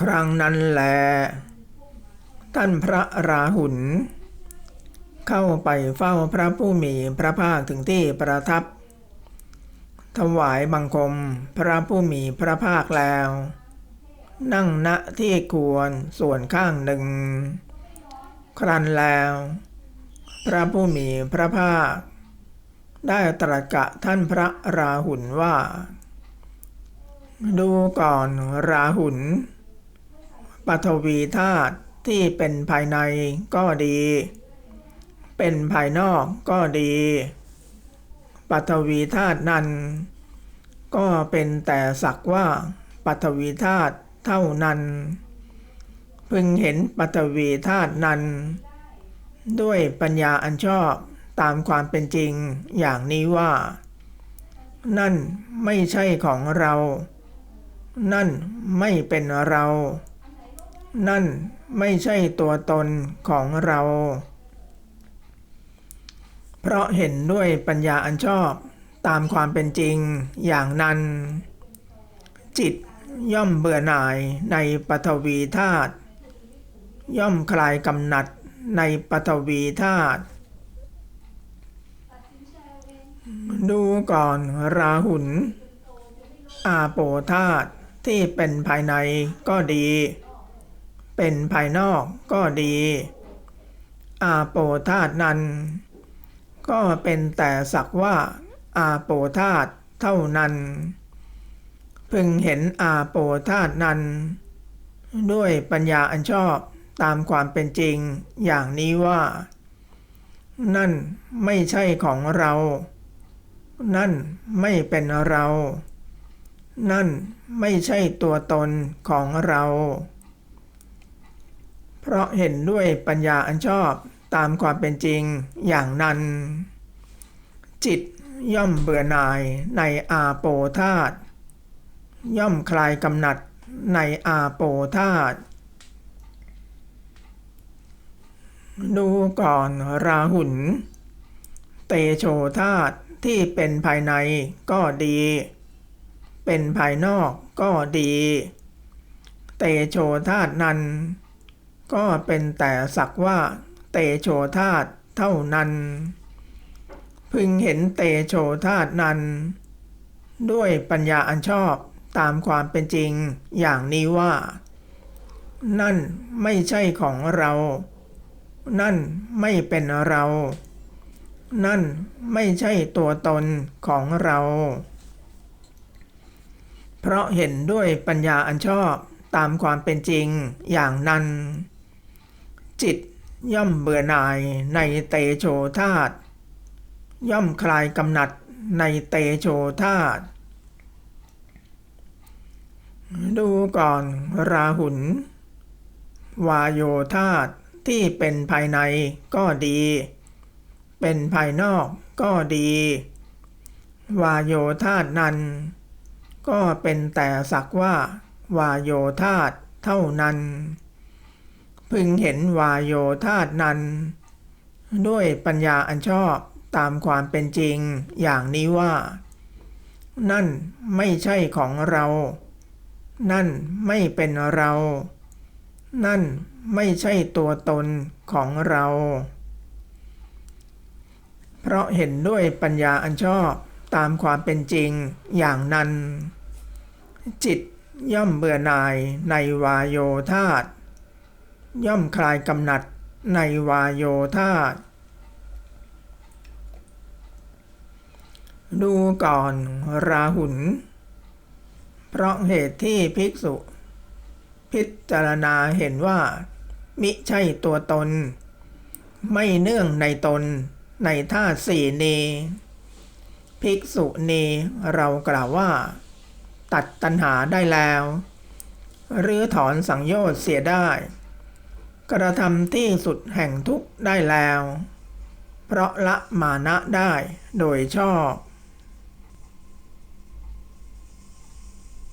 ครั้งนั้นแล ท่านพระราหุลเข้าไปเฝ้าพระผู้มีพระภาคถึงที่ประทับ ถวายบังคมพระผู้มีพระภาคแล้ว นั่งณที่ควรส่วนข้างหนึ่ง ครั้นแล้ว พระผู้มีพระภาค ได้ตรัสกะท่านพระราหุลว่าดูก่อนราหุล ปฐวีธาตุที่เป็นภายในก็ดี เป็นภายนอกก็ดีปฐวีธาตุนั้น ก็เป็นแต่สักว่าปฐวีธาตุเท่านั้นพึงเห็นปฐวีธาตุนั้น ด้วยปัญญาอันชอบตามความเป็นจริงอย่างนี้ว่า นั่นไม่ใช่ของเรา นั่นไม่เป็นเรา นั่นไม่ใช่ตัวตนของเรา เพราะเห็นด้วยปัญญาอันชอบตามความเป็นจริงอย่างนั้น จิตย่อมเบื่อหน่ายในปฐวีธาตุย่อมคลายกำหนัดในปฐวีธาตุดูก่อนราหุลอาโปธาตุที่เป็นภายในก็ดี เป็นภายนอกก็ดี อาโปธาตนั้น ก็เป็นแต่สักว่า อาโปธาตเท่านั้น พึงเห็นอาโปธาตนั้น ด้วยปัญญาอันชอบตามความเป็นจริงอย่างนี้ว่า นั่นไม่ใช่ของเรา นั่นไม่เป็นเรา นั่นไม่ใช่ตัวตนของเรา เพราะเห็นด้วยปัญญาอันชอบตามความเป็นจริงอย่างนั้น จิตย่อมเบื่อหน่ายในอาโปธาตย่อมคลายกำหนัดในอาโปธาตดูก่อนราหุลเตโชธาตที่เป็นภายในก็ดี เป็นภายนอกก็ดี เตโชธาตนั้น ก็เป็นแต่สักว่าเตโชธาตเท่านั้น พึงเห็นเตโชธาตนั้น ด้วยปัญญาอันชอบตามความเป็นจริงอย่างนี้ว่า นั่นไม่ใช่ของเรา นั่นไม่เป็นเรา นั่นไม่ใช่ตัวตนของเรา เพราะเห็นด้วยปัญญาอันชอบตามความเป็นจริงอย่างนั้น จิตย่อมเบื่อหน่ายในเตโชธาตย่อมคลายกำหนัดในเตโชธาตดูก่อนราหุลวาโยธาตที่เป็นภายในก็ดี เป็นภายนอกก็ดี วาโยธาตนั้น ก็เป็นแต่สักว่า วาโยธาตเท่านั้น พึงเห็นวายโยธาตนั้น ด้วยปัญญาอันชอบตามความเป็นจริงอย่างนี้ว่า นั่นไม่ใช่ของเรา นั่นไม่เป็นเรา นั่นไม่ใช่ตัวตนของเรา เพราะเห็นด้วยปัญญาอันชอบตามความเป็นจริงอย่างนั้น จิตย่อมเบื่อหน่ายในวายโยธาต ย่อมคลายกำหนัดในวาโยธาตดูก่อนราหุลเพราะเหตุที่ภิกษุ พิจารณาเห็นว่า มิใช่ตัวตน ไม่เนื่องในตนในธาสี่เน ภิกษุเนเรากล่าวว่า ตัดตัณหาได้แล้ว หรือถอนสังโยชน์เสียได้ กระทำที่สุดแห่งทุกข์ได้แล้ว เพราะละมานะได้โดยชอบ